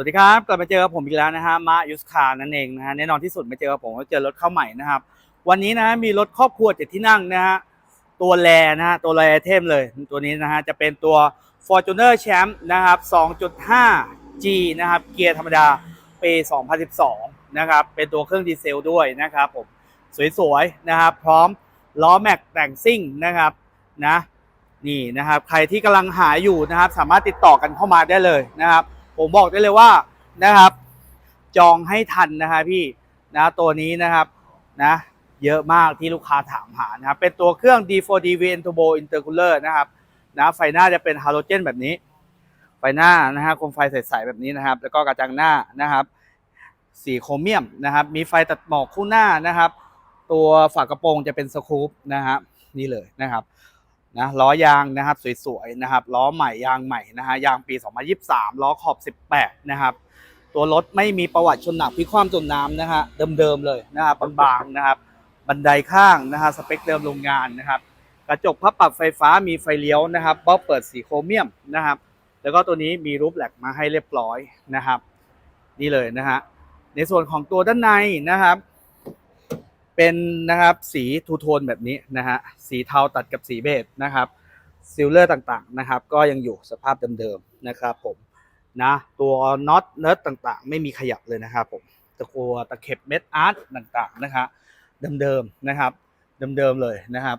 วัสดีครับกลับมาเจอกับผมอีกแล้วนะฮะมายุสคานั่นเองนะฮะแน่นอนที่สุดมาเจอกับผมก็เจอรถเข้าใหม่นะครับ วันนี้นะมีรถครอบครัวเจ็ดที่นั่งนะฮะตัวแรนะฮะตัวแรเทมเลยตัวนี้นะฮะจะเป็นตัว Fortuner Champ นะครับ 2.5G นะครับเกียร์ธรรมดาปี 2012 นะครับ เป็นตัวเครื่องดีเซลด้วยนะครับผมสวยๆนะครับพร้อมล้อแม็กแต่งซิ่งนะครับนะนี่นะครับใครที่กำลังหาอยู่นะครับสามารถติดต่อกันเข้ามาได้เลยนะครับ ผมบอกได้เลยว่านะครับ จองให้ทันนะฮะพี่นะตัวนี้นะครับนะเยอะมากที่ลูกค้าถามหานะครับเป็นตัวเครื่อง D4D VN Turbo Intercooler นะครับนะไฟหน้าจะเป็นฮาโลเจนแบบนี้ ไฟหน้านะฮะโคมไฟใสๆแบบนี้นะครับ แล้วก็กระจังหน้านะครับ สีโครเมียมนะครับ มีไฟตัดหมอกคู่หน้านะครับ ตัวฝากระโปรงจะเป็นสกู๊ปนะครับนี่เลยนะครับ นะล้อยางนะครับสวยๆนะครับล้อใหม่ยางใหม่นะฮะยางปี 2023 ล้อขอบ 18 นะครับ ตัวรถไม่มีประวัติชนหนักพิกคว่ำจมน้ำนะฮะเดิมๆเลยนะครับบางๆนะครับ บันไดข้างนะฮะสเปคเดิมโรงงานนะครับ กระจกพับปรับไฟฟ้ามีไฟเลี้ยวนะครับเบ้าเปิดสีโครเมียมนะครับ แล้วก็ตัวนี้มีรูปแหลกมาให้เรียบร้อยนะครับ นี่เลยนะฮะในส่วนของตัวด้านในนะครับ เป็นนะครับสีทูโทนแบบนี้นะฮะสีเทาตัดกับสีเบจนะครับซิลเลอร์ต่างๆนะครับ ก็ยังอยู่สภาพเดิมๆนะครับผมนะตัวน็อตเนิร์ดต่างๆ ไม่มีขยับเลยนะครับผมตะกัวตะเข็บเม็ดอาร์ตต่างๆนะครับเดิมๆนะครับเดิมๆเลยนะครับ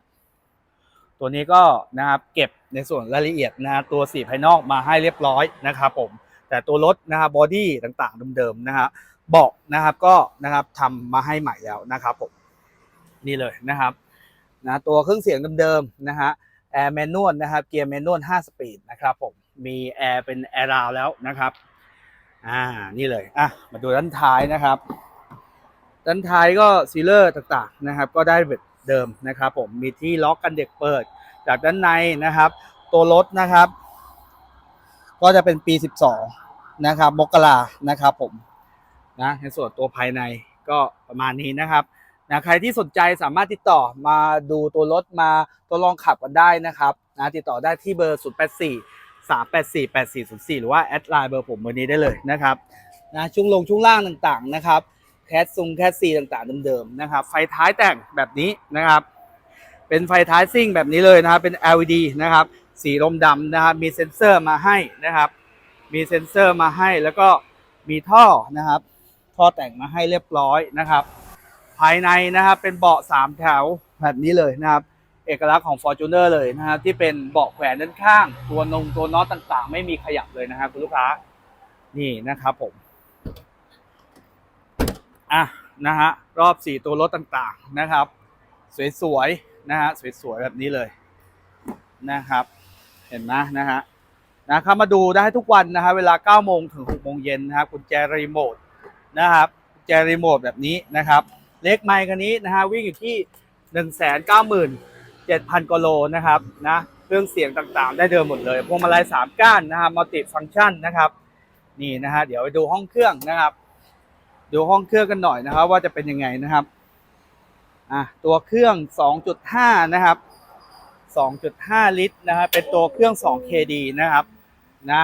ตัวนี้ก็นะครับเก็บในส่วนรายละเอียดนะฮะตัวสีภายนอกมาให้เรียบร้อยนะครับผมแต่ตัวรถนะครับบอดี้ต่างๆเดิมๆนะฮะเบาะนะครับก็นะครับทำมาให้ใหม่แล้วนะครับผม นี่เลยนะครับนะตัวเครื่องเสียงเดิมๆนะฮะแอร์แมนนวลนะครับเกียร์แมนนวล5สปีดนะครับผมมีแอร์เป็นแอร์ราวแล้วนะครับอ่านี่เลยอะมาดูด้านท้ายนะครับ ด้านท้ายก็ซีเลอร์ต่างๆนะครับ ก็ได้แบบเดิมนะครับผมมีที่ล็อกกันเด็กเปิด จากด้านในนะครับ ตัวรถนะครับ ก็จะเป็นปี 12 นะครับมกรานะครับผมนะในส่วนตัวภายในก็ประมาณนี้นะครับ นะใครที่สนใจสามารถติดต่อมาดูตัวรถมาตัวลองขับกันได้นะครับนะติดต่อได้ที่เบอร์ 0 8 4 3 8 4 8 4 0 4 หรือว่าแอดไลน์เบอร์ผมเบอร์นี้ได้เลยนะครับนะช่วงลงช่วงล่างต่างๆนะครับแคสซุงแคสซีต่างๆเดิมๆนะครับไฟท้ายแต่งแบบนี้นะครับ เป็นไฟท้ายซิ่งแบบนี้เลยนะครับเป็น LED นะครับสีลมดำนะครับมีเซ็นเซอร์มาให้นะครับมีเซ็นเซอร์มาให้แล้วก็มีท่อนะครับ ท่อแต่งมาให้เรียบร้อยนะครับ ภายในนะครับเป็นเบาะสามแถวแบบนี้เลยนะครับ เอกลักษณ์ของ Fortuner เลยนะครับที่เป็นเบาะแขวนด้านข้าง ตัวนงตัวน็อตต่างๆ ไม่มีขยับเลยนะครับคุณลูกค้านี่นะครับผมอะนะฮะรอบสี่ตัวรถต่างๆนะครับ สวยๆนะฮะสวยๆแบบนี้เลยนะครับ เห็นไหมนะฮะนะครับมาดูได้ทุกวันนะฮะเวลา9โมงถึง6โมงเย็นนะครับกุญแจรีโมทนะครับกุญแจรีโมทแบบนี้นะครับ เล็กไมค์คันนี้นะฮะวิ่งอยู่ที่ 1 9 7 0 0 0กิโลนะครับนะเครื่องเสียงต่างๆ ได้เดิมหมดเลยพวงมาลัย3ก้านนะครับมัลติฟังก์ชันนะครับนี่นะฮะเดี๋ยวไปดูห้องเครื่องนะครับ ดูห้องเครื่องกันหน่อยนะครับ ว่าจะเป็นยังไงนะครับอะตัวเครื่อง 2.5 นะครับ 2.5 ลิตรนะครับเป็นตัวเครื่อง 2KD นะครับนะ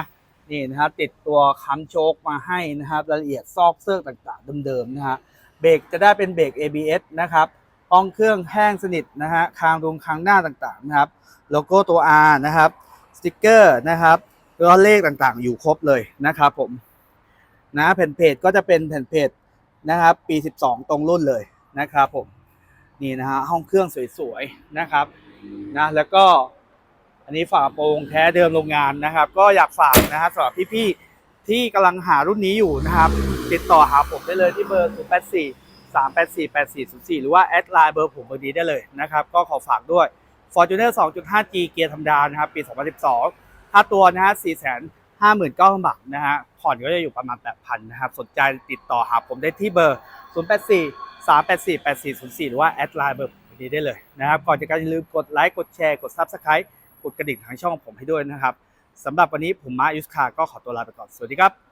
นี่นะครับติดตัวค้ำโชคมาให้นะครับรายละเอียดซอกเซิร์กต่างๆเดิมๆนะฮะ เบรกจะได้เป็นเบรก ABS นะครับห้องเครื่องแห้งสนิทนะฮะคางตรงคางหน้าต่างๆนะครับโลโก้ตัว R นะครับสติกเกอร์นะครับแล้วก็เลขต่างๆ อยู่ครบเลยนะครับผมนะแผ่นเพจก็จะเป็นแผ่นเพจนะครับ ปี 12 ตรงรุ่นเลยนะครับผมนี่นะฮะห้องเครื่องสวยๆนะครับนะแล้วก็อันนี้ฝาโปรงแท้เดิมโรงงานนะครับ ก็อยากฝากนะครับสำหรับพี่ๆที่กำลังหารุ่นนี้อยู่นะครับ ติดต่อหาผมได้เลยที่เบอร์ 0 8 4 3 8 4 8 4 0 4 หรือว่าแอดไลน์เบอร์ผมเบอร์นี้ได้เลยนะครับ ก็ขอฝากด้วย Fortuner 2.5G เกียร์ธรรมดานะครับ ปี 2012ค่าตัวนะฮะ4 5 9 0 0 0 บาทนะฮะ ผ่อนก็จะอยู่ประมาณ 8,000 นะครับ สนใจติดต่อหาผมได้ที่เบอร์ 0 8 4 3 8 4 8 4 0 4 หรือว่าแอดไลน์เบอร์ผมนี้ได้เลยนะครับ ก่อนจากการอย่าลืมกดไลค์ กดแชร์ กด Subscribe กดกระดิ่งทางช่องผมให้ด้วยนะครับสำหรับวันนี้ผมมายุสคาก็ขอตัวลาไปก่อน สวัสดีครับ